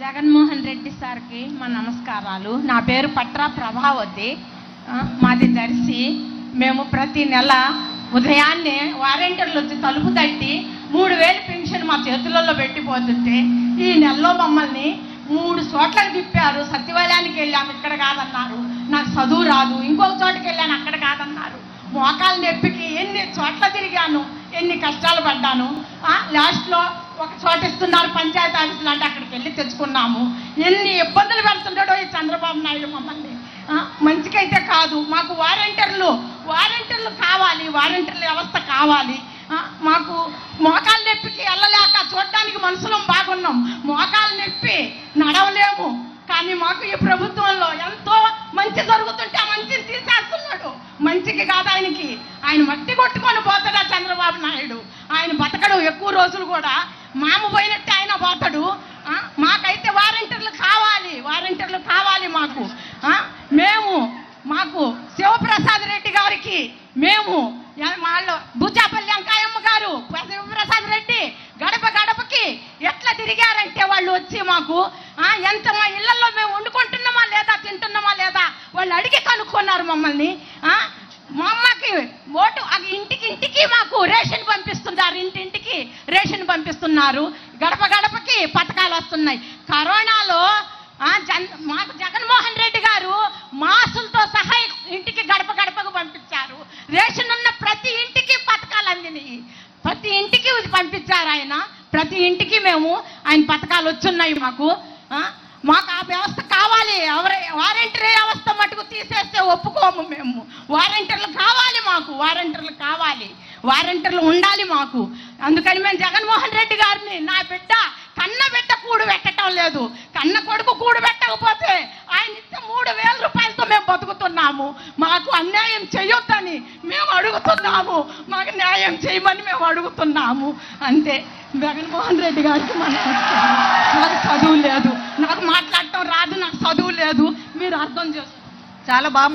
జగన్మోహన్ రెడ్డి సార్కి మా నమస్కారాలు. నా పేరు పట్రా ప్రభావతి. మాది దర్శి. మేము ప్రతి నెల ఉదయాన్నే వారంటీర్లు వచ్చి తలుపు తట్టి మూడు వేలు పెన్షన్ మా చేతులలో పెట్టిపోతుంటే ఈ నెలలో మమ్మల్ని మూడు చోట్లకు తిప్పారు. సత్యవాలయానికి వెళ్ళాము ఇక్కడ కాదన్నారు. నాకు చదువు రాదు. ఇంకొక చోటకి వెళ్ళాను అక్కడ కాదన్నారు. మోకాలు నొప్పికి ఎన్ని చోట్ల తిరిగాను. ఎన్ని కష్టాలు పడ్డాను. లాస్ట్లో ఒక చోట ఇస్తున్నారు పంచాయతీ ఆఫీసులు అంటే అక్కడికి వెళ్ళి తెచ్చుకున్నాము. ఎన్ని ఇబ్బందులు పెడుతుంటాడో ఈ చంద్రబాబు నాయుడు మమ్మల్ని. మంచికైతే కాదు. మాకు వారంటీర్లు వారంటీర్లు కావాలి వారంటీర్ల వ్యవస్థ కావాలి. మాకు మోకాలు నొప్పికి వెళ్ళలేక చూడడానికి మనుషులం బాగున్నాం. మోకాలు నొప్పి నడవలేము. కానీ మాకు ఈ మంచికి ఆయనకి. ఆయన మట్టి కొట్టుకొని పోతాడా చంద్రబాబు నాయుడు? ఆయన బతకడు ఎక్కువ రోజులు కూడా. మామ పోయినట్టే ఆయన పోతాడు. మాకైతే వారంటీర్లు కావాలి. వారంటీర్లు కావాలి మాకు. మేము మాకు శివప్రసాద్ రెడ్డి గారికి మేము వాళ్ళు బుచ్చాపల్లి అంకాయమ్మ గారు శివప్రసాద్ రెడ్డి గడప గడపకి ఎట్లా తిరిగారంటే వాళ్ళు వచ్చి మాకు ఎంత మా ఇళ్ళలో మేము వండుకుంటున్నామా లేదా తింటున్నామా లేదా వాళ్ళు అడిగి కనుక్కున్నారు మమ్మల్ని. ఆ, ఓటు అది ఇంటికి ఇంటికి మాకు రేషన్ పంపిస్తున్నారు ఇంటింటికి రేషన్ పంపిస్తున్నారు. గడప గడపకి పథకాలు వస్తున్నాయి. కరోనాలో జన్ మాకు జగన్మోహన్ రెడ్డి గారు మాసులతో సహా ఇంటికి గడప గడపకు పంపించారు. రేషన్ ఉన్న ప్రతి ఇంటికి పథకాలు అందినాయి. ప్రతి ఇంటికి పంపించారు ఆయన. ప్రతి ఇంటికి మేము ఆయన పథకాలు వచ్చున్నాయి మాకు. మాకు ఆ వ్యవస్థ కావాలి. ఎవరి వారంటీర్ వ్యవస్థ మటుకు ఒప్పుకోము మేము. వారంటీర్లు కావాలి మాకు వారంటీర్లు కావాలి. వారంటీర్లు ఉండాలి మాకు. అందుకని మేము జగన్మోహన్ రెడ్డి గారిని నా బిడ్డ కన్న బిడ్డ కూడు పెట్టడం లేదు. కన్న కొడుకు కూడు పెట్టకపోతే ఆయన ఇచ్చే మూడు వేల రూపాయలతో మేము బతుకుతున్నాము. మాకు అన్యాయం చేయొద్దని మేము అడుగుతున్నాము. మాకు న్యాయం చేయమని మేము అడుగుతున్నాము. అంతే. జగన్మోహన్ రెడ్డి గారికి మన నాకు చదువు లేదు. నాకు మాట్లాడటం రాదు నాకు చదువు లేదు. మీరు అర్థం చేసుకో చాలా బాగా